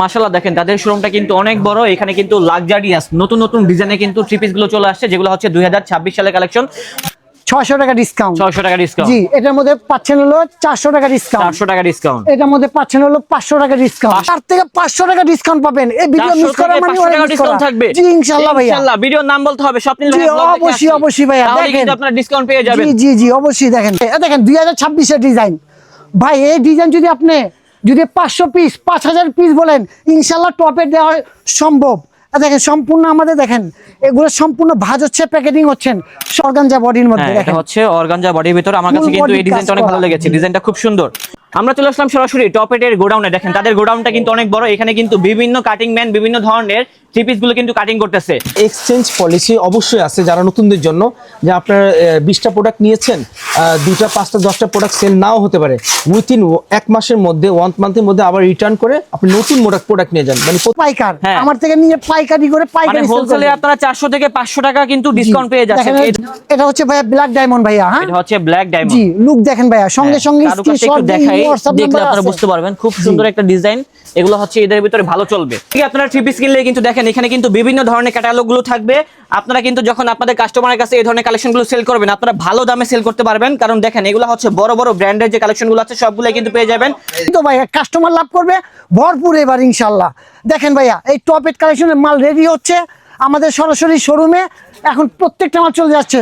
মাশাল্লাহ দেখেন তাদের শোরুমটা কিন্তু অনেক বড়। এখানে কিন্তু লাক্সারিয়াস নতুন নতুন ডিজাইনে কিন্তু থ্রি পিসগুলো চলে আসছে যেগুলো হচ্ছে দুই সালের কালেকশন ছয়শো টাকা ডিসকাউন্ট ছয়শো টাকা ডিসকাউন্ট জি এটার মধ্যে পাচ্ছেন হলো চারশো টাকা ডিসকাউন্ট চারশো টাকা ডিসকাউন্ট এটার মধ্যে পাচ্ছেন হলো পাঁচশো টাকা ডিসকাউন্ট তার থেকে পাঁচশো টাকা ডিসকাউন্ট পাবেন। এই ভিডিও মিস করা মানে ডিসকাউন্ট থাকবে। জি ইনশাআল্লাহ ভাইয়া। ইনশাআল্লাহ ভিডিওর নাম বলতে হবে স্বপ্নিল জি, অবশ্যই, অবশ্যই দেখেন। আপনারা ডিসকাউন্ট পেয়ে যাবেন। জি জি জি অবশ্যই দেখেন। দেখেন দুই হাজার ছাব্বিশের ডিজাইন ভাই এই ডিজাইন যদি আপনি যদি পাঁচশো পিস পাঁচ হাজার পিস বলেন ইনশাল্লাহ টপে দেওয়া সম্ভব। দেখেন সম্পূর্ণ আমাদের দেখেন এগুলো সম্পূর্ণ ভাজ হচ্ছে প্যাকেটিং হচ্ছেন অর্গানজা বডির মধ্যে হ্যাঁ এটা হচ্ছে অর্গানজা বডির ভিতরে। আমার কাছে কিন্তু এই ডিজাইনটা অনেক ভালো। লেগেছে। ডিজাইনটা খুব সুন্দর। আমরা চলে আসলাম সরাসরি টপেটের গোডাউনে দেখেন তাদের গোডাউনটা কিন্তু অনেক বড়। এখানে কিন্তু বিভিন্ন কাটিং ম্যান বিভিন্ন ধরনের থ্রি কিন্তু কাটিং করতেছে। এক্সচেঞ্জ পলিসি অবশ্যই আছে যারা নতুনদের জন্য। যে আপনার বিশটা প্রোডাক্ট নিয়েছেন পাঁচটা দশটা প্রোডাক্ট সেল নাও হতে পারে। উইথিন এক মাসের মধ্যে ওয়ান মান্থের মধ্যে আবার রিটার্ন করে আপনি নতুন প্রোডাক্ট নিয়ে যান। মানে পাইকার। হ্যাঁ। আমার থেকে নিয়ে পাইকারি করে মানে পাইকারি হোলসেলে আপনারা চারশো থেকে পাঁচশো টাকা কিন্তু ডিসকাউন্ট পেয়ে যাচ্ছেন। এটা হচ্ছে ভাইয়া ব্ল্যাক ডায়মন্ড ভাইয়া হ্যাঁ? এটা হচ্ছে ব্ল্যাক ডায়মন্ড জি লুক দেখেন ভাইয়া। সঙ্গে সঙ্গে দিয়ে দেখাই। WhatsApp দেখলে আপনারা বুঝতে পারবেন খুব সুন্দর একটা ডিজাইন এগুলো হচ্ছে এদের ভিতরে ভালো চলবে। ঠিক আপনারা থ্রি পিস কিনলে কিন্তু দেখেন এখানে কিন্তু বিভিন্ন ধরনের ক্যাটালগগুলো থাকবে। আপনারা কিন্তু যখন আপনাদের কাস্টমারের কাছে এই ধরনের কালেকশন সেল করবেন আপনারা ভালো দামে সেল করতে পারবেন। কারণ দেখেন এগুলো হচ্ছে বড় বড় ব্র্যান্ডের যে কালেকশনগুলো আছে সবগুলো কিন্তু পেয়ে যাবেন। তো ভাইয়া কাস্টমার লাভ করবে ভরপুর এবার ইনশাল্লাহ। দেখেন ভাইয়া এই টপ এড কালেকশনের মাল রেডি হচ্ছে। আমাদের সরাসরি শোরুমে এখন প্রত্যেকটা মাল চলে যাচ্ছে।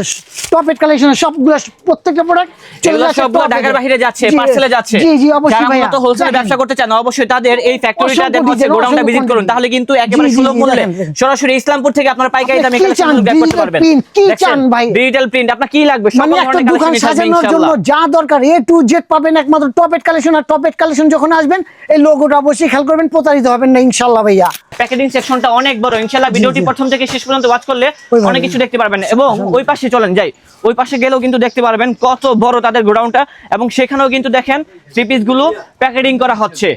টপ এড কালেকশনের সবগুলো প্রত্যেকটা প্রোডাক্ট চলে যাচ্ছে সবগুলো ঢাকার বাইরে যাচ্ছে পার্সেলে যাচ্ছে। জি জি অবশ্যই যারা ভাইয়া। মূলত হোলসেলে। ব্যবসা করতে চান অবশ্যই তাদের এই ফ্যাক্টরিটা অসংখ্য দেখো গোডাউনটা ভিজিট করুন তাহলে কিন্তু একেবারে সুলভ মূল্যে। সরাসরি ইসলামপুর থেকে আপনার পাইকারি দামে কালেকশন চান? ব্যাক করতে পারবেন। কি চান ভাই? ডিজিটাল প্রিন্ট আপনার কি লাগবে? সকল মানে ধরনের দোকান কালেকশন সাজানোর জন্য যা দরকার এ টু জেড পাবেন একমাত্র টপ কালেকশন আর টপ কালেকশন যখন আসবেন এই লোগোটা অবশ্যই খেয়াল করবেন প্রতারিত হবেন না ইনশাল্লাহ ভাইয়া। প্যাকেজিং সেকশনটা অনেক বড় ইনশাআল্লাহ ভিডিওটি প্রথম থেকে শেষ পর্যন্ত ওয়াচ করলে অনেক কিছু দেখতে পারবেন এবং ওই পাশে চলেন যাই। ওই পাশে গেলেও কিন্তু দেখতে পারবেন কত বড় তাদের গোডাউনটা। এবং সেখানেও কিন্তু দেখেন থ্রি পিসগুলো প্যাকেটিং করা হচ্ছে।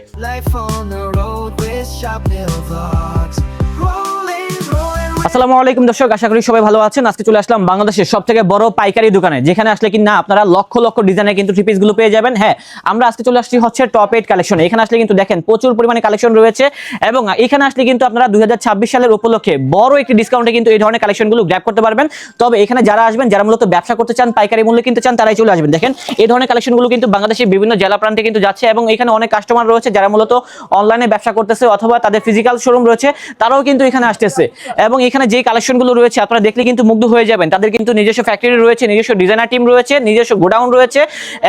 আসসালামু আলাইকুম দর্শক, আশা করি সবাই ভালো আছেন। আজকে চলে আসলাম বাংলাদেশের সব থেকে বড় পাইকারি দোকানে, যেখানে আসলে কি না, আপনারা লক্ষ লক্ষ ডিজাইনের কিন্তু থ্রি গুলো পেয়ে যাবেন। হ্যাঁ আমরা আজকে চলে আসছি হচ্ছে টপ এইট কালেকশন এখানে আসলে কিন্তু দেখেন, প্রচুর পরিমাণে কালেকশন রয়েছে এবং এখানে আসলে কিন্তু আপনারা দু হাজার ছাব্বিশ সালের উপলক্ষে বড় একটি ডিসকাউন্টে কিন্তু এই ধরনের কালেকশনগুলো গ্র্যাপ করতে পারবেন। তবে এখানে যারা আসবেন, যারা মূলত ব্যবসা করতে চান, পাইকারি মূল্যে কিনতে চান, তারাই চলে আসবেন। দেখেন, এই ধরনের কালেকশনগুলো কিন্তু বাংলাদেশের বিভিন্ন জেলা প্রান্তে কিন্তু যাচ্ছে এবং এখানে অনেক কাস্টমার রয়েছে যারা মূলত অনলাইনে ব্যবসা করতেছে অথবা তাদের ফিজিক্যাল শোরুম রয়েছে, তারাও কিন্তু এখানে আসতেছে। এবং এখানে যে কালেকশনগুলো রয়েছে, আপনারা দেখলে কিন্তু মুগ্ধ হয়ে যাবেন। তাদের কিন্তু নিজস্ব ফ্যাক্টরি রয়েছে, নিজস্ব ডিজাইনার টিম রয়েছে, নিজস্ব গোডাউন রয়েছে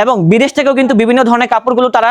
এবং বিদেশ থেকেও কিন্তু বিভিন্ন ধরনের কাপড়গুলো তারা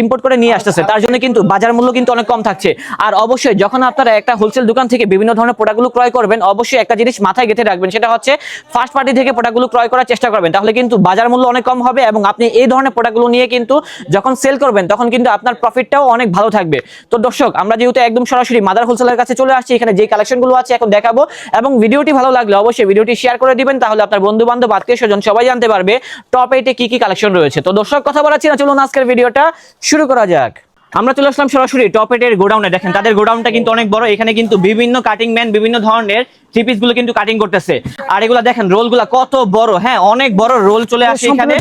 ইম্পোর্ট করে নিয়ে আসতেছে। তার জন্য কিন্তু বাজার মূল্য কিন্তু অনেক কম থাকছে। আর অবশ্যই যখন আপনারা একটা হোলসেল দোকান থেকে বিভিন্ন ধরনের প্রোডাক্টগুলো ক্রয় করবেন, অবশ্যই একটা জিনিস মাথায় গেঁথে রাখবেন, সেটা হচ্ছে ফার্স্ট পার্টি থেকে প্রোডাক্টগুলো ক্রয় করার চেষ্টা করবেন। তাহলে কিন্তু বাজার মূল্য অনেক কম হবে এবং আপনি এই ধরনের প্রোডাক্টগুলো নিয়ে কিন্তু যখন সেল করবেন, তখন কিন্তু আপনার প্রফিটটাও অনেক ভালো থাকবে। তো দর্শক, আমরা যেহেতু একদম সরাসরি মাদার হোলসেলের কাছে চলে আসছি, এখানে যে কালেকশনগুলো আছে দেখাবো এবং ভিডিওটি ভালো লাগলে অবশ্যই ভিডিওটি শেয়ার করে দিবেন তাহলে আপনার বন্ধু বান্ধব আত্মীয় স্বজন সবাই জানতে পারবে টপ এইটে কি কি কালেকশন রয়েছে। তো দর্শক কথা বলাচ্ছি না চলুন আজকের ভিডিওটা শুরু করা যাক। আমরা চলে আসলাম সরাসরি টপ এটের গোডাউনে। দেখেন তাদের গোডাউনটা কিন্তু অনেক বড় এখানে কিন্তু বিভিন্ন কাটিং ম্যান বিভিন্ন ধরনের থ্রি পিসগুলো কিন্তু কাটিং করতেছে। আর এগুলা দেখেন রোলগুলা কত বড় হ্যাঁ অনেক বড় রোল চলে আসে এখানে।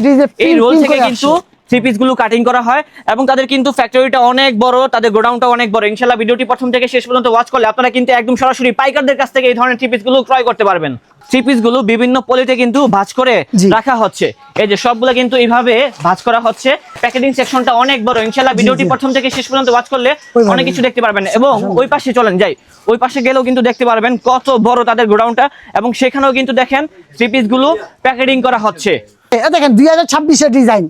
এই রোল থেকে কিন্তু। থ্রি পিসগুলো কাটিং করা হয় এবং তাদের কিন্তু ফ্যাক্টরিটা অনেক বড় তাদের গোডাউনটা অনেক বড়। ইনশাল্লাহ ভিডিওটি প্রথম থেকে শেষ পর্যন্ত ওয়াচ করলে আপনারা কিন্তু একদম সরাসরি পাইকারদের কাছ থেকে এই ধরনের থ্রি পিসগুলো ক্রয় করতে পারবেন। থ্রি পিসগুলো বিভিন্ন পলিতে কিন্তু ভাঁজ করে রাখা হচ্ছে। এই যে সবগুলো কিন্তু এইভাবে ভাঁজ করা হচ্ছে। প্যাকেজিং সেকশনটা অনেক বড়। ইনশাল্লাহ ভিডিওটি প্রথম থেকে শেষ পর্যন্ত ওয়াচ করলে অনেক কিছু দেখতে পারবেন। এবং ওই পাশে চলেন যাই। ওই পাশে গেলেও কিন্তু দেখতে পারবেন কত বড় তাদের গোডাউনটা। এবং সেখানেও কিন্তু দেখেন থ্রি পিসগুলো প্যাকেটিং করা হচ্ছে। এ দেখেন দুই হাজার ছাব্বিশের ডিজাইন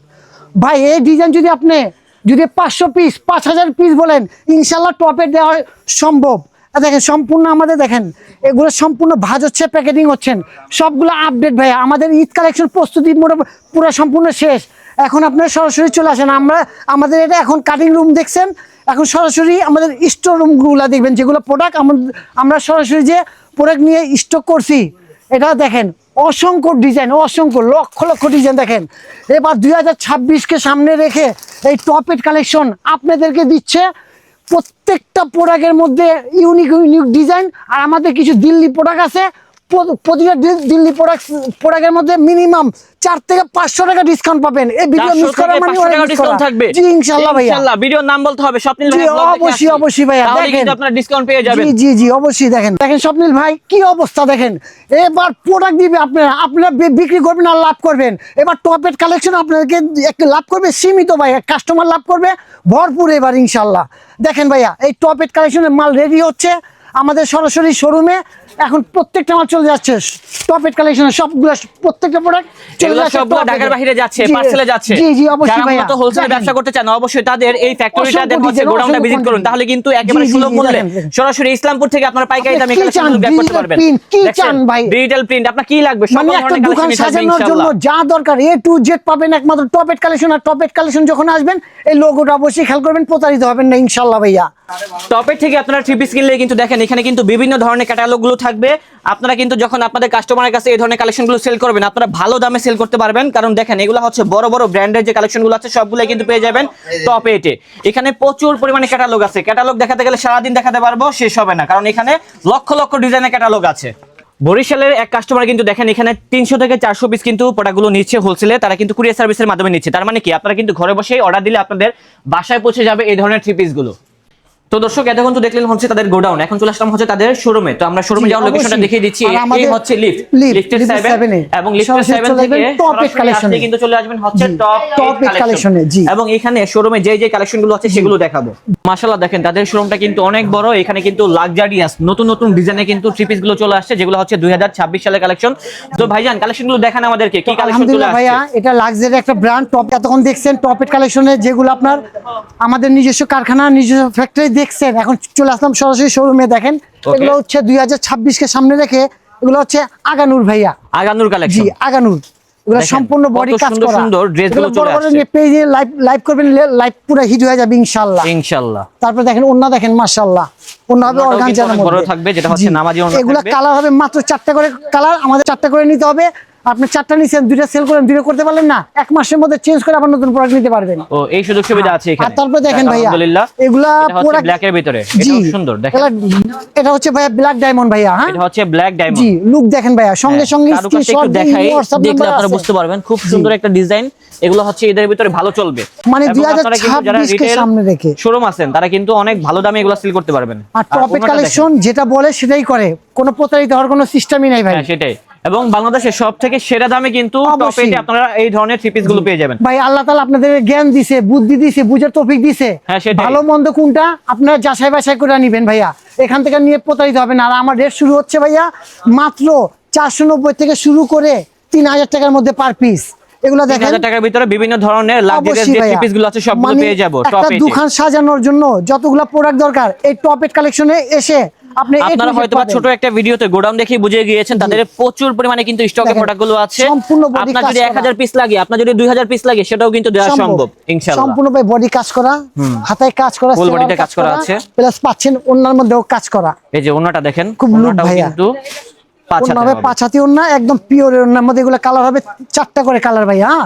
ভাই, এই ডিজাইন যদি আপনি যদি পাঁচশো পিস পাঁচ হাজার পিস বলেন, ইনশাল্লাহ টপে দেওয়া সম্ভব। দেখেন, সম্পূর্ণ আমাদের দেখেন, এগুলো সম্পূর্ণ ভাজ হচ্ছে প্যাকেটিং হচ্ছেন সবগুলো আপডেট ভাই আমাদের ঈদ কালেকশন প্রস্তুতি মোটামুটি পুরো সম্পূর্ণ শেষ। এখন আপনারা সরাসরি চলে আসেন। আমরা, আমাদের এটা এখন কাটিং রুম দেখছেন। এখন সরাসরি আমাদের স্টোর রুমগুলো দেখবেন, যেগুলো প্রোডাক্ট আমরা সরাসরি যে প্রোডাক্ট নিয়ে স্টক করছি, এটা দেখেন। অসংখ্য ডিজাইন অসংখ্য, লক্ষ লক্ষ ডিজাইন দেখেন। এবার দুই হাজার ছাব্বিশকে সামনে রেখে এই টপের কালেকশন আপনাদেরকে দিচ্ছে। প্রত্যেকটা প্রোডাক্টের মধ্যে ইউনিক ইউনিক ডিজাইন আর আমাদের কিছু দিল্লি প্রোডাক্ট আছে। প্রতিটা দিল্লি প্রোডাক্ট প্রোডাক্টের মধ্যে মিনিমাম চার থেকে পাঁচশো টাকা ডিসকাউন্ট পাবেন। এই ভিডিও মিস করা থেকে মানে ডিসকাউন্ট থাকবে। জি ইনশাল্লাহ ভাইয়া। ইনশাআল্লাহ ভিডিওর নাম বলতে হবে স্বপ্নিল ভাই অবশ্যই, অবশ্যই ভাইয়া, দেখেন। আপনারা ডিসকাউন্ট পেয়ে যাবেন। জি জি জি অবশ্যই দেখেন। দেখেন স্বপ্নিল ভাই কি অবস্থা দেখেন। এবার প্রোডাক্ট দিবে আপনারা। আপনারা বিক্রি করবেন আর লাভ করবেন। এবার টপের কালেকশন আপনাদেরকে একটা লাভ করবে সীমিত ভাই কাস্টমার লাভ করবে ভরপুর এবার ইনশাল্লাহ দেখেন ভাইয়া এই টপের কালেকশনের মাল রেডি হচ্ছে। আমাদের সরাসরি শোরুমে এখন প্রত্যেকটা মাল চলে যাচ্ছে। টপের কালেকশনে সবগুলো প্রত্যেকটা প্রোডাক্ট চলে যাচ্ছে সবগুলো ঢাকার বাইরে যাচ্ছে পার্সেলে যাচ্ছে। জি জি অবশ্যই যারা ভাইয়া। মূলত হোলসেলে ব্যবসা করতে চান অবশ্যই তাদের এই ফ্যাক্টরিটা দেন হচ্ছে গোডাউনটা ভিজিট করুন। তাহলে কিন্তু একেবারে সুলভ মূল্যে। সরাসরি ইসলামপুর থেকে আপনারা পাইকারি দামে কি কালেকশন চান? করতে পারবেন। কি চান ভাই? ডিজিটাল প্রিন্ট আপনার কি লাগবে? মানে একটা ধরনের দোকান সাজানোর জন্য যা দরকার এ টু জেড পাবেন একমাত্র টপেট কালেকশন আর টপেট কালেকশন যখন আসবেন এই লোগোটা অবশ্যই খেয়াল করবেন প্রতারিত হবেন না ইনশাল্লাহ ভাইয়া। টপের থেকে আপনারা থ্রি পিস কিনলে কিন্তু দেখেন, এখানে কিন্তু বিভিন্ন ধরনের ক্যাটালগগুলো থাকবে। আপনারা কিন্তু যখন আপনাদের কাস্টমারের কাছে এই ধরনের কালেকশনগুলো সেল করবেন, আপনারা ভালো দামে সেল করতে পারবেন। কারণ দেখেন, এগুলো হচ্ছে বড় বড় ব্র্যান্ডের যে কালেকশনগুলো আছে সবগুলো কিন্তু পেয়ে যাবেন টপ এটে এখানে প্রচুর পরিমাণে ক্যাটালগ আছে। ক্যাটালগ দেখাতে গেলে সারাদিন দেখাতে পারব, শেষ হবে না। কারণ এখানে লক্ষ লক্ষ ডিজাইনের ক্যাটালগ আছে। বরিশালের এক কাস্টমার কিন্তু দেখেন, এখানে তিনশো থেকে চারশো পিস কিন্তু প্রোডাক্টগুলো নিচ্ছে হোলসেলে তারা কিন্তু কুরিয়ার সার্ভিসের মাধ্যমে নিচ্ছে। তার মানে কি? আপনারা কিন্তু ঘরে বসেই অর্ডার দিলে আপনাদের বাসায় পৌঁছে যাবে এই ধরনের থ্রি পিসগুলো তো দর্শক এতক্ষণ তো দেখলেন হচ্ছে তাদের গোডাউন। এখন চলে আসলাম হচ্ছে তাদের শোরুমে। তো আমরা শোরুমে যাওয়ার লোকেশনটা দেখিয়ে দিচ্ছি। এই হচ্ছে লিফট লিফটের lift সেভেন seven এ। এবং লিফটের সরাসরি সেভেন চলে থেকে আসলে এ। কিন্তু চলে আসবেন হচ্ছে টপ collection এ, জি। এবং এখানে শোরুমে যে যে কালেকশনগুলো আছে সেগুলো দেখাবো। মাশাআল্লাহ দেখেন তাদের শোরুমটা কিন্তু অনেক বড়। এখানে কিন্তু লাক্সারিয়াস নতুন নতুন ডিজাইনে কিন্তু থ্রি পিসগুলো চলে আসছে যেগুলো হচ্ছে দুই সালের কালেকশন তো ভাইজান কালেকশনগুলো দেখান আমাদেরকে কি কালেকশন চলে আসছে ভাইয়া এটা লাক্সারি একটা ব্র্যান্ড টপ এতক্ষণ দেখছেন টপেট কালেকশনে যেগুলো আপনার আমাদের নিজস্ব কারখানা নিজস্ব ফ্যাক্টরি দেখছেন এখন চলে আসলাম সরাসরি শোরুমে দেখেন। এগুলো হচ্ছে দুই হাজার ছাব্বিশকে সামনে রেখে এগুলো হচ্ছে আগানুর ভাইয়া। আগানুর জি কালেকশন আগানুর। এগুলো দেখেন, সম্পূর্ণ কত বডি কাজ করা। সুন্দর dress চলে আসছে। পেজে লাইভ লাইভ করবেন লাইভ পুরো হিট হয়ে যাবে ইনশাআল্লাহ। ইনশাআল্লাহ। তারপর দেখেন ওন্না দেখেন মাশাআল্লাহ। ওন্না হবে অর্গানজার কিন্তু বড় থাকবে, যেটা হচ্ছে নামাজি ওন্না এগুলা কালার হবে মাত্র চারটা করে কালার আমাদের চারটা করে নিতে হবে। আপনি চারটা নিছেন দুইটা সেল করেন দুইটা করতে পারলেন না এক মাসের মধ্যে চেঞ্জ করে আবার নতুন প্রোডাক্ট নিতে পারবেন। ও এই সুযোগ সুবিধা আছে এখানে। আর তারপরে দেখেন ভাইয়া আলহামদুলিল্লাহ। এগুলা এটা হচ্ছে ব্ল্যাক এর ভিতরে। জি এটাও সুন্দর দেখেন। এটা হচ্ছে ভাইয়া ব্ল্যাক ডায়মন্ড ভাইয়া হ্যাঁ? এটা হচ্ছে ব্ল্যাক ডায়মন্ড জি লুক দেখেন ভাইয়া সঙ্গে সঙ্গে স্ক্রিনশট দেখাই দেখলে আপনারা বুঝতে পারবেন খুব সুন্দর একটা ডিজাইন এগুলো হচ্ছে এদের ভিতরে ভালো চলবে। মানে 2026 আপনারা কে সামনে রেখে। শোরুম আছেন তারা কিন্তু অনেক ভালো দামে এগুলো সেল করতে পারবেন। আর ওনাটা কালেকশন যেটা বলে সেটাই করে কোনো প্রতারিত হওয়ার কোনো সিস্টেমই নাই। ভাই। হ্যাঁ সেটাই। এবং বাংলাদেশের সব থেকে সেরা দামে কিন্তু আপনারা এই ধরনের থ্রি পিসগুলো পেয়ে যাবেন। ভাই আল্লাহ তালা আপনাদের জ্ঞান দিছে বুদ্ধি দিছে বুঝার টপিক দিছে। হ্যাঁ। ভালো মন্দ কোনটা আপনারা যাচাই বাছাই করে নিবেন ভাইয়া। এখান থেকে নিয়ে প্রতারিত হবেন। আর আমার রেট শুরু হচ্ছে ভাইয়া মাত্র চারশো নব্বই থেকে শুরু করে তিন হাজার টাকার মধ্যে পার পিস এগুলো দেখেন। টাকার ভিতরে বিভিন্ন ধরনের আছে সবগুলো মানে পেয়ে যাব দোকান সাজানোর জন্য যতগুলো প্রোডাক্ট দরকার এই টপেট কালেকশনে এসে আপনারা হয়তো ছোট একটা ভিডিওতে গোডাউন দেখে বুঝে গিয়েছেন তাদের প্রচুর পরিমাণে কিন্তু স্টকে দেখেন, প্রোডাক্টগুলো আছে। আপনার যদি করা। এক হাজার পিস লাগে আপনার যদি দুই হাজার পিস লাগে সেটাও কিন্তু দেওয়া সম্ভব। সম্পূর্ণভাবে সম্পূর্ণ ভাই বডি কাজ করা হাতে কাজ করা ফুল বডিতে কাজ করা আছে। প্লাস পাচ্ছেন ওনার মধ্যেও কাজ করা। এই যে ওনাটা দেখেন খুব লুট ভাইয়া। কিন্তু পাঁচ অন্য হাতের হবে হবে। পাঁচ হাতি ওন্না একদম মধ্যে এগুলো কালার হবে চারটা করে কালার ভাই হ্যাঁ?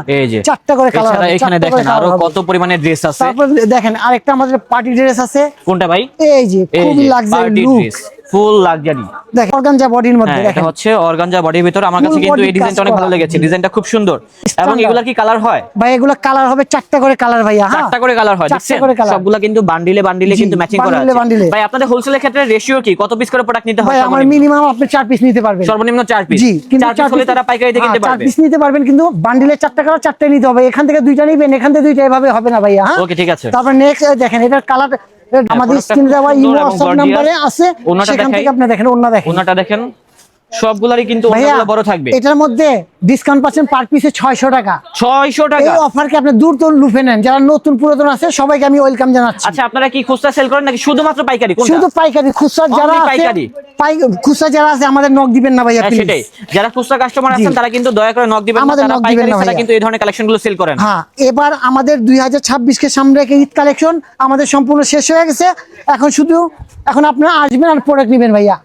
চারটা করে কালার এখানে দেখেন আরও কত পরিমাণে ড্রেস আছে। তারপর দেখেন আরেকটা আমাদের পার্টি ড্রেস আছে। কোনটা ভাই? এই যে খুবই লাক্সারি লুক ফুল লাক্সারি দেখেন অর্গানজা বডির মধ্যে হ্যাঁ এটা হচ্ছে অর্গানজা বডির ভিতর। আমার কাছে কিন্তু এই ডিজাইনটা অনেক ভালো লেগেছে। ডিজাইনটা খুব সুন্দর। এবং এগুলা কি কালার হয়? ভাই এগুলো কালার হবে চারটা করে কালার ভাইয়া হ্যাঁ? চারটা করে কালার হয় দেখছেন। সবগুলা কিন্তু বান্ডিলে বান্ডিলে কিন্তু ম্যাচিং করা আছে। ভাই আপনাদের হোলসেলের ক্ষেত্রে রেশিও কি? কত পিস করে প্রোডাক্ট নিতে হয় ভাই আমার মিনিমাম আপনি চার পিস নিতে পারবেন। সর্বনিম্ন 4 পিস জি কিন্তু 4 পিস তারা পাইকারিতে কিনতে হ্যাঁ, চার পারবে। পিস নিতে পারবেন কিন্তু বান্ডিলে চারটা কালার চারটে নিতে হবে। এখান থেকে দুইটা নিবেন এখান থেকে দুইটা এভাবে হবে না ভাইয়া হ্যাঁ? ওকে ঠিক আছে। তারপর নেক্সট দেখেন এটার কালার আমাদের product টা স্ক্রিনে দেওয়া ইমো হোয়াটসঅ্যাপ নম্বরে আছে সেখান থেকে আপনি দেখেন ওন্না দেখেন। ওনাটা দেখেন। সবগুলারই কিন্তু বড় থাকবে। এটার মধ্যে ডিসকাউন্ট পাচ্ছেন পার পিসে ছয়শো টাকা। ছয়শো এই টাকা। অফারকে আপনি দূর দূর লুফে নেন। যারা নতুন পুরাতন আছে সবাইকে আমি ওয়েলকাম জানাচ্ছি। আচ্ছা আপনারা কি খুচরা সেল করেন নাকি শুধুমাত্র পাইকারি? কোনটা? শুধু পাইকারি খুচরা যারা আছে পাইকারি? খুচরা যারা আছে আমাদের নক দিবেন না ভাইয়া হ্যাঁ please। সেটাই। যারা খুচরা কাস্টমার আছেন তারা কিন্তু দয়া করে নক দিবেন না, আমাদের তারা পাইকারি ছাড়া কিন্তু এই ধরনের কালেকশনগুলো সেল করেন। হ্যাঁ এবার আমাদের দুই হাজার ছাব্বিশকে সামনে রেখে ঈদ কালেকশন আমাদের সম্পূর্ণ শেষ হয়ে গেছে। এখন শুধু এখন আপনারা আসবেন আর প্রোডাক্ট নেবেন ভাইয়া.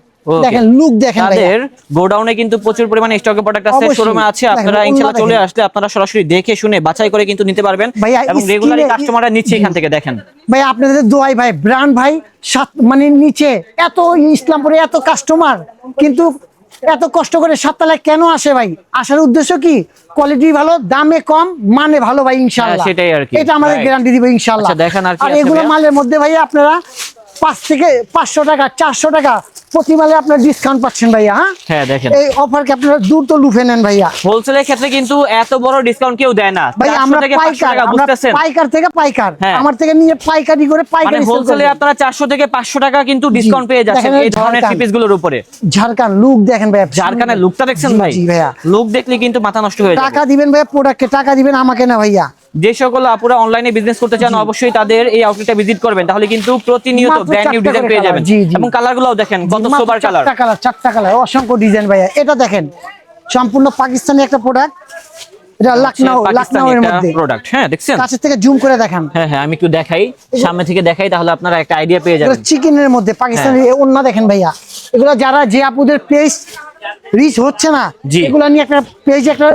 দেখেন লুক দেখেন তাদের গোডাউনে কিন্তু প্রচুর পরিমাণে স্টকে প্রোডাক্ট আছে শোরুমে আছে। আপনারা ইনশাআল্লাহ চলে আসলে আপনারা সরাসরি দেখে শুনে বাছাই করে কিন্তু নিতে পারবেন এবং রেগুলারই কাস্টমাররা নিচ্ছে এখান থেকে দেখেন। ভাই আপনাদের দোয়াই ভাই ব্র্যান্ড ভাই সাত মানে নিচে এত ইসলামপুরে এত কাস্টমার কিন্তু এত কষ্ট করে সাততলায় কেন আসে ভাই? আসার উদ্দেশ্য কি? কোয়ালিটি ভালো দামে কম মানে ভালো ভাই ইনশাল্লাহ হ্যাঁ, সেটাই আর কি। এটা আমাদের গ্যারান্টি দিব ইনশাল্লাহ আচ্ছা, দেখেন আর কি আর এগুলো মালের মধ্যে ভাই আপনারা পাঁচ থেকে পাঁচশো টাকা চারশো টাকা প্রতি মালে আপনার ডিসকাউন্ট পাচ্ছেন ভাইয়া হ্যাঁ? হ্যাঁ দেখেন। এই অফারকে আপনারা দূর তো লুফে নেন ভাইয়া। হোলসেলের ক্ষেত্রে কিন্তু এত বড় ডিসকাউন্ট কেউ দেয় না। ভাই আমরা থেকে পাইকার টাকা বুঝতেছেন? পাইকার থেকে পাইকার। হ্যাঁ। আমার থেকে নিয়ে পাইকারি করে মানে পাইকারি হোলসেলে করবেন। আপনারা চারশো থেকে পাঁচশো টাকা কিন্তু ডিসকাউন্ট পেয়ে যাচ্ছেন এই ধরনের ঝাড়খান। থ্রি গুলোর উপরে। ঝাড়খান্ড লুক দেখেন ভাইয়া ঝাড়খানের লুকটা দেখছেন ভাই? জি ভাইয়া। লুক দেখলে কিন্তু মাথা নষ্ট হয়ে যাবে। টাকা দিবেন ভাইয়া প্রোডাক্টকে টাকা দিবেন আমাকে না ভাইয়া। যে সকল আপুরা অনলাইনে বিজনেস করতে চান অবশ্যই তাদের এই আউটলেটটা ভিজিট করবেন। তাহলে কিন্তু প্রতিনিয়ত ব্র্যান্ড নিউ ডিজাইন পেয়ে যাবেন। এবং কালার গুলোও দেখেন কত সোবার কালার চারটা কালার চারটা কালার অসংখ্য ডিজাইন ভাইয়া। এটা দেখেন সম্পূর্ণ পাকিস্তানি একটা প্রোডাক্ট এটা লখনৌ লখনৌ এর মধ্যে। প্রোডাক্ট হ্যাঁ দেখছেন? কাছের থেকে জুম করে দেখান। হ্যাঁ হ্যাঁ আমি একটু দেখাই। সামনে থেকে দেখাই তাহলে আপনারা একটা আইডিয়া পেয়ে যাবেন। চিকেনের মধ্যে পাকিস্তানি হ্যাঁ। অন্য দেখেন ভাইয়া। এগুলো যারা যে আপুদের পেজ রিচ হচ্ছে না। এগুলো নিয়ে একটা পেজ একটা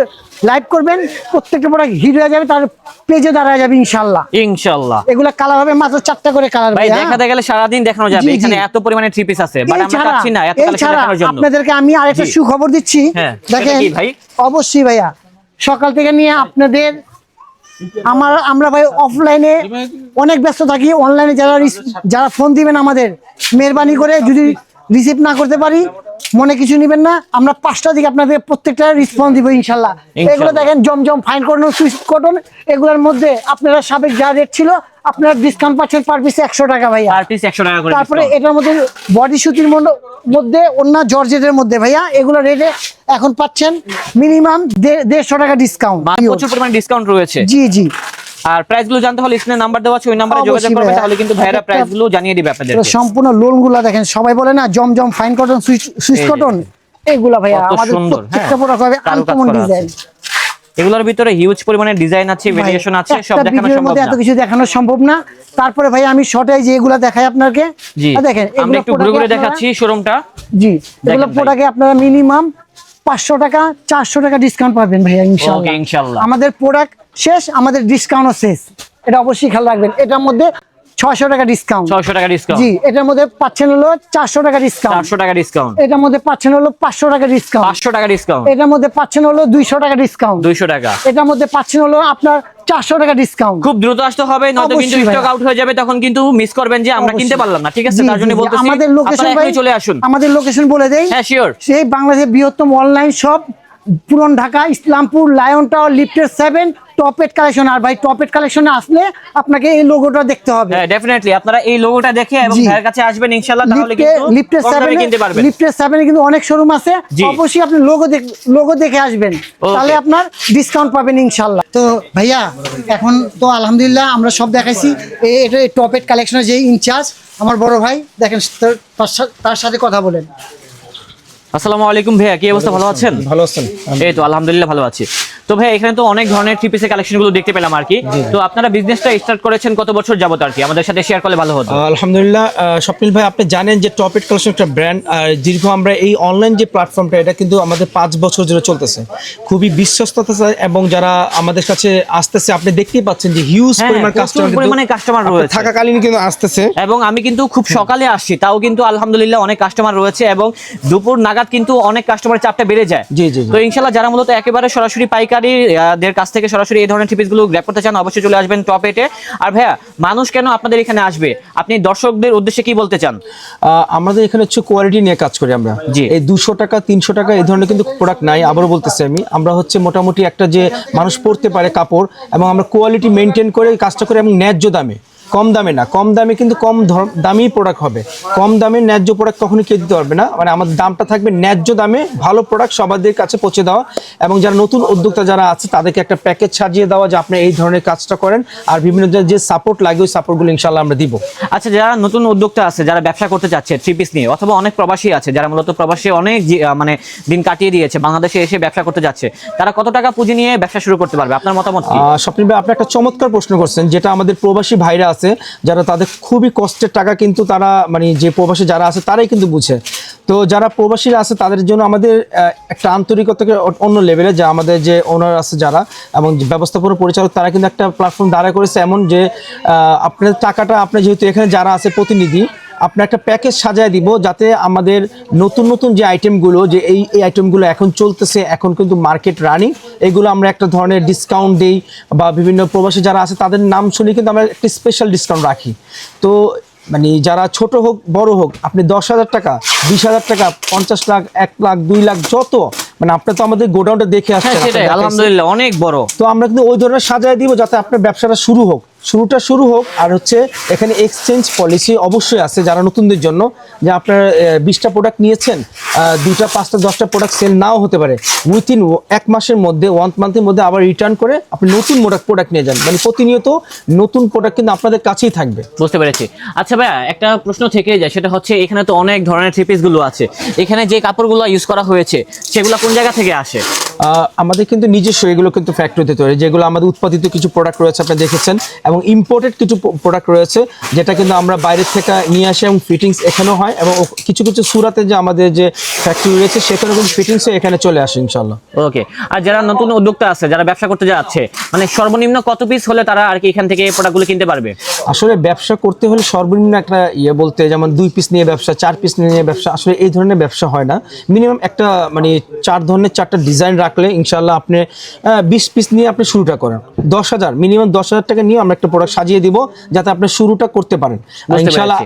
লাইভ করবেন প্রত্যেকটা প্রোডাক্ট হিট হয়ে যাবে তার পেজে দাঁড়ায় যাবে ইনশাল্লাহ। ইনশাআল্লাহ এগুলো কালার হবে মাত্র চারটা করে কালার ভাই দেখাতে গেলে সারাদিন দেখানো যাবে। এখানে এত পরিমাণে থ্রি পিস আছে বাট আমরা চাচ্ছি না এত কালেকশন দেখানোর জন্য। আপনাদেরকে আমি আরেকটা সুখবর দিচ্ছি। হ্যাঁ, দেখেন ভাই? অবশ্যই ভাইয়া সকাল থেকে নিয়ে আপনাদের আমার আমরা ভাই অফলাইনে অনেক ব্যস্ত থাকি অনলাইনে যারা যারা ফোন দিবেন আমাদের মেহরবানি করে যদি রিসিভ না করতে পারি মনে কিছু নেবেন না আমরা পাঁচটা দিকে আপনাদের প্রত্যেকটা রেসপন্স দিব ইনশাল্লাহ। এগুলো দেখেন জমজম ফাইন কটন সুইচ কটন এগুলোর মধ্যে আপনারা সাবেক যা রেট ছিল আপনারা ডিসকাউন্ট পাচ্ছেন পার পিসে একশো টাকা ভাইয়া। পার পিস 100 টাকা করে তারপরে এটার মধ্যে বডি সুতির মধ্যে অন্য জর্জেটের মধ্যে ভাইয়া এগুলো রেটে এখন পাচ্ছেন মিনিমাম দেড়শো টাকা ডিসকাউন্ট প্রচুর পরিমাণে ডিসকাউন্ট রয়েছে। জি জি। আর প্রাইসগুলো জানতে হলে স্ক্রিনে নাম্বার দেওয়া আছে ওই নাম্বারে যোগাযোগ করবেন তাহলে কিন্তু ভাইরা প্রাইসগুলো জানিয়ে দিবে আপনাদের সম্পূর্ণ লোনগুলা দেখেন সবাই বলে না জমজম ফাইন কটন যে, কটন এগুলা ভাইয়া আমাদের সুন্দর, প্রত্যেকটা। প্রোডাক্ট হবে আনকমন ডিজাইন এগুলোর ভিতরে হিউজ পরিমাণে ডিজাইন আছে ভেরিয়েশন আছে সব দেখানো সম্ভব মধ্যে না এত কিছু দেখানো সম্ভব না। তারপরে ভাই আমি শর্টে যে এগুলা দেখাই আপনাকে। জি দেখেন আমরা এগুলো একটু ঘুরে ঘুরে দেখাচ্ছি শোরুমটা জি এগুলো ভাই। প্রোডাক্টে আপনারা মিনিমাম পাঁচশো টাকা চারশো টাকা ডিসকাউন্ট পাবেন ভাইয়া ইনশাল্লাহ Okay, আমাদের প্রোডাক্ট শেষ আমাদের ডিসকাউন্টও শেষ। এটা অবশ্যই খেয়াল রাখবেন। এটার মধ্যে ছয়শো টাকা ডিসকাউন্ট 600 টাকা ডিসকাউন্ট জি এটার মধ্যে পাচ্ছেন হলো চারশো টাকা ডিসকাউন্ট 400 টাকা ডিসকাউন্ট এটার মধ্যে পাচ্ছেন হলো পাঁচশো টাকা ডিসকাউন্ট 500 টাকা ডিসকাউন্ট এটার মধ্যে পাচ্ছেন হলো দুইশো টাকা ডিসকাউন্ট 200 টাকা। এটার মধ্যে পাচ্ছেন হলো আপনার চারশো টাকা ডিসকাউন্ট খুব দ্রুত আসতে হবে নয়তো কিন্তু স্টক আউট হয়ে যাবে তখন কিন্তু মিস করবেন যে আমরা কিনতে পারলাম না ঠিক আছে? তার জন্য। বলতেছি আমাদের লোকেশন ভাই চলে আসুন। আমাদের লোকেশন বলে দেই। হ্যাঁ শিওর সেই বাংলাদেশের বৃহত্তম online shop Puran Dhaka Islampur lion tower লিফটের সেভেন টপেট কালেকশন আর ভাই টপেট কালেকশনে আসলে আপনাকে এই লোগোটা দেখতে হবে। হ্যাঁ ডেফিনেটলি আপনারা এই লোগোটা দেখে এবং ভাইয়ের কাছে আসবেন ইনশাআল্লাহ তাহলে কিন্তু লিফটের কম দামে সেভেনে কিনতে পারবেন। লিফটের সেভেনে কিন্তু অনেক শোরুম আছে। অবশ্যই আপনি লোগো লোগো দেখে আসবেন। তাহলে আপনার ডিসকাউন্ট পাবেন ইনশাল্লাহ তো ভাইয়া এখন তো আলহামদুলিল্লাহ আমরা সব দেখাইছি। এই- এটা টপেট কালেকশনের যে ইনচার্জ আমার বড় ভাই দেখেন তার সাথে কথা বলেন। আসসালামু আলাইকুম ভাইয়া কি অবস্থা? ভালো আছেন? ভালো আছেন। এই তো আলহামদুলিল্লাহ ভালো আছি। তো ভাই এখানে তো অনেক ধরনের থ্রি পিসের কালেকশনগুলো দেখতে পেলাম আর কি। তো আপনারা বিজনেসটা স্টার্ট করেছেন কত বছর যাবত আর কি? আমাদের সাথে শেয়ার করলে ভালো হতো। আলহামদুলিল্লাহ স্বপ্নিল ভাই আপনি জানেন যে টপ এট কালেকশন একটা ব্র্যান্ড আর দীর্ঘ আমরা এই অনলাইন যে প্ল্যাটফর্মটা এটা কিন্তু আমাদের পাঁচ বছর ধরে চলতেছে। খুবই বিশ্বস্ততা এবং যারা আমাদের কাছে আসতেছে আপনি দেখতেই পাচ্ছেন যে হিউজ হ্যাঁ, পরিমাণ কাস্টমার পরিমাণে customer রয়েছে। থাকাকালীন কিন্তু আসতেছে। এবং আমি কিন্তু খুব সকালে আসছি তাও কিন্তু আলহামদুলিল্লাহ অনেক কাস্টমার রয়েছে এবং দুপুর নাগাদ কিন্তু অনেক কাস্টমারের চাপটা বেড়ে যায়। জি, জি, জি। তো ইনশাল্লাহ যারা মূলত একেবারে সরাসরি পাইকারি দের কাছ থেকে সরাসরি এই ধরনের টিপিসগুলো গ্র্যাপ করতে চান অবশ্যই চলে আসবেন টপ এটে আর ভাইয়া মানুষ কেন আপনাদের এখানে আসবে? আপনি দর্শকদের উদ্দেশ্যে কি বলতে চান? আমাদের এখানে হচ্ছে কোয়ালিটি নিয়ে কাজ করি আমরা। জি। এই দুশো টাকা তিনশো টাকা এই ধরনের কিন্তু প্রোডাক্ট নাই আবারও বলতেছি আমি। আমরা হচ্ছে মোটামুটি একটা যে মানুষ পরতে পারে কাপড় এবং আমরা কোয়ালিটি মেনটেন করে কাজটা করি এবং ন্যায্য দামে। কম দামে না কম দামে কিন্তু কম ধর- দামি প্রোডাক্ট হবে। কম দামে ন্যায্য প্রোডাক্ট কখনো কেউ দিতে পারবে না। মানে আমাদের দামটা থাকবে ন্যায্য দামে ভালো প্রোডাক্ট সবাদের কাছে পৌঁছে দেওয়া এবং যারা নতুন উদ্যোক্তা যারা আছে তাদেরকে একটা প্যাকেজ সাজিয়ে দেওয়া যে আপনি এই ধরনের কাজটা করেন আর বিভিন্ন যে- সাপোর্ট লাগে ওই সাপোর্টগুলো ইনশাল্লাহ আমরা দিব। আচ্ছা যারা নতুন উদ্যোক্তা আছে যারা ব্যবসা করতে চাচ্ছে থ্রি পিস নিয়ে অথবা অনেক প্রবাসী আছে যারা মূলত প্রবাসী অনেক মানে দিন কাটিয়ে দিয়েছে বাংলাদেশে এসে ব্যবসা করতে যাচ্ছে তারা কত টাকা পুঁজি নিয়ে ব্যবসা শুরু করতে পারবে? আপনার মতামত স্বপ্নিল ভাই আপনি একটা চমৎকার প্রশ্ন করছেন যেটা আমাদের প্রবাসী ভাইরা আছে, যারা তাদের খুবই কষ্টের টাকা কিন্তু তারা মানে যে প্রবাসী যারা আছে তারাই কিন্তু বুঝে। তো যারা প্রবাসীরা আছে তাদের জন্য আমাদের একটা আন্তরিকতাকে অন্য লেভেলে যে আমাদের যে ওনার আছে যারা, এবং ব্যবস্থাপনা পরিচালক তারা কিন্তু একটা প্ল্যাটফর্ম দাঁড়া করেছে এমন যে আপনার টাকাটা আপনি যেহেতু এখানে যারা আছে প্রতিনিধি আপনার একটা প্যাকেজ সাজায় দিব যাতে আমাদের নতুন নতুন যে আইটেমগুলো যে এই এই আইটেমগুলো এখন চলতেছে এখন কিন্তু মার্কেট রানিং এগুলো আমরা একটা ধরনের ডিসকাউন্ট দিই বা বিভিন্ন প্রবাসী যারা আছে তাদের নাম শুনে কিন্তু আমরা একটা স্পেশাল ডিসকাউন্ট রাখি। তো মানে যারা ছোট হোক বড় হোক আপনি দশ হাজার টাকা বিশ হাজার টাকা পঞ্চাশ লাখ এক লাখ দুই লাখ যত মানে আপনি তো আমাদের গোডাউনটা দেখে হ্যাঁ আসছেন। আলহামদুলিল্লাহ অনেক বড়। তো আমরা কিন্তু ওই ধরনের সাজায় দিব যাতে আপনার ব্যবসাটা শুরু হোক। শুরুটা শুরু হোক, আর হচ্ছে এখানে এক্সচেঞ্জ পলিসি অবশ্যই আছে যারা নতুনদের জন্য, যে আপনার বিশটা প্রোডাক্ট নিয়েছেন দুটা পাঁচটা, দশটা প্রোডাক্ট সেল নাও হতে পারে। উইথিন এক মাসের মধ্যে ওয়ান মান্থের মধ্যে আবার রিটার্ন করে আপনি নতুন প্রোডাক্ট নিয়ে যান। মানে প্রতিনিয়ত নতুন প্রোডাক্ট কিন্তু আপনাদের কাছেই থাকবে। বুঝতে পেরেছি। আচ্ছা ভাইয়া, একটা প্রশ্ন থেকে যায়, সেটা হচ্ছে এখানে তো অনেক ধরনের থ্রি পিস আছে। এখানে যে কাপড়গুলো ইউজ করা হয়েছে, সেগুলো কোন জায়গা থেকে আসে? আমাদের কিন্তু নিজস্ব এগুলো কিন্তু ফ্যাক্টরিতে তৈরি, যেগুলো আমাদের উৎপাদিত কিছু প্রোডাক্ট রয়েছে আপনি দেখেছেন, এবং ইম্পোর্টেড কিছু প্রোডাক্ট রয়েছে, যেটা কিন্তু আমরা বাইরের থেকে নিয়ে আসি এবং ফিটিংস এখানেও হয়, এবং কিছু কিছু সুরাতে যে আমাদের যে ফ্যাক্টরি রয়েছে সেখানে কিন্তু ফিটিংসও এখানে চলে আসে ইনশাল্লাহ ওকে আর যারা নতুন উদ্যোক্তা আছে, যারা ব্যবসা করতে যাচ্ছে মানে সর্বনিম্ন কত পিস হলে তারা আর কি এখান থেকে প্রোডাক্টগুলো কিনতে পারবে? আসলে ব্যবসা করতে হলে সর্বনিম্ন একটা ইয়ে বলতে যেমন দুই পিস নিয়ে ব্যবসা চার পিস নিয়ে ব্যবসা আসলে এই ধরনের ব্যবসা হয় না। মিনিমাম একটা মানে চার ধরনের চারটা ডিজাইন রাখলে ইনশাল্লাহ আপনি বিশ পিস নিয়ে আপনি শুরুটা করেন। দশ হাজার মিনিমাম দশ হাজার টাকা নিয়ে আমরা একটা প্রোডাক্ট সাজিয়ে দিব যাতে আপনি শুরুটা করতে পারেন। ইনশাল্লাহ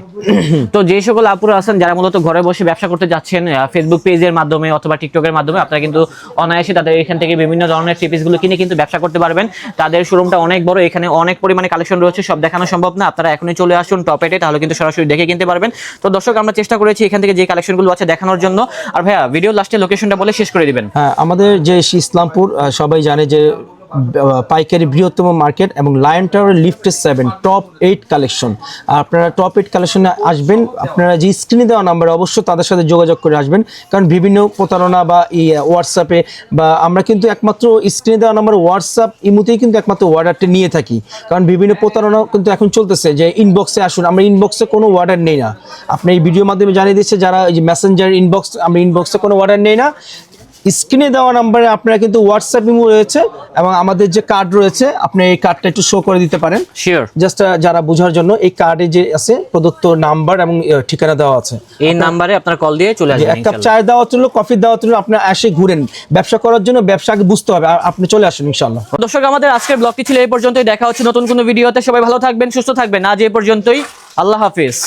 তো যে সকল আপুরা আছেন যারা মূলত ঘরে বসে ব্যবসা করতে যাচ্ছেন ফেসবুক পেজের মাধ্যমে অথবা টিকটকের মাধ্যমে আপনারা কিন্তু অনায়াসে তাদের এখান থেকে বিভিন্ন ধরনের থ্রি গুলো কিনে কিন্তু ব্যবসা করতে পারবেন। তাদের শোরুমটা অনেক বড় এখানে অনেক পরিমাণে কালেকশন রয়েছে সব দেখানো সম্ভব। না, আপনারা এখনই চলে আসুন টপ এটে তাহলে কিন্তু সরাসরি দেখে কিনতে পারবেন। তো দর্শক, আমরা চেষ্টা করেছি এখান থেকে যে কালেকশনগুলো আছে দেখানোর জন্য। আর ভাইয়া ভিডিও লাস্টে লোকেশনটা বলে শেষ করে দিবেন। হ্যাঁ আমাদের যে ইসলামপুর সবাই জানে যে পাইকারি বৃহত্তম মার্কেট এবং lion tower lift seven top eight collection আপনারা টপ এইট কালেকশনে আসবেন, আপনারা যে স্ক্রিনে দেওয়া নাম্বারে অবশ্যই তাদের সাথে যোগাযোগ করে আসবেন, কারণ বিভিন্ন প্রতারণা বা এই হোয়াটসঅ্যাপে বা আমরা কিন্তু একমাত্র স্ক্রিনে দেওয়া নাম্বার হোয়াটসঅ্যাপ ইমুতেই কিন্তু একমাত্র অর্ডারটি নিয়ে থাকি। কারণ বিভিন্ন প্রতারণা কিন্তু এখন চলতেছে যে ইনবক্সে আসুন, আমরা ইনবক্সে কোনো অর্ডার নেই না। আপনি এই ভিডিওর মাধ্যমে জানিয়ে দিচ্ছে যারা এই যে মেসেঞ্জার ইনবক্স আমরা ইনবক্সে কোনো অর্ডার নেই না। স্ক্রিনে দেওয়া নাম্বারে আপনারা কিন্তু হোয়াটসঅ্যাপ ইমো রয়েছে এবং আমাদের যে কার্ড রয়েছে আপনি এই কার্ডটা একটু শো করে দিতে পারেন। শিওর জাস্ট যারা বোঝার জন্য এই কার্ডে যে আছে প্রদত্ত নাম্বার এবং ঠিকানা দেওয়া আছে। এই নাম্বারে আপনার কল দিয়ে চলে আসবেন এক কাপ ইনশাআল্লাহ। চায় দেওয়ার জন্য কফি দেওয়ার জন্য আপনি এসে ঘুরেন। ব্যবসা করার জন্য ব্যবসা আগে বুঝতে হবে আর আপনি চলে আসুন ইনশাল্লাহ। দর্শক আমাদের আজকের ব্লগটি ছিল এই পর্যন্তই। দেখা হচ্ছে নতুন কোনো ভিডিওতে সবাই ভালো থাকবেন সুস্থ থাকবেন। আজ এই পর্যন্তই। আল্লাহ হাফিজ।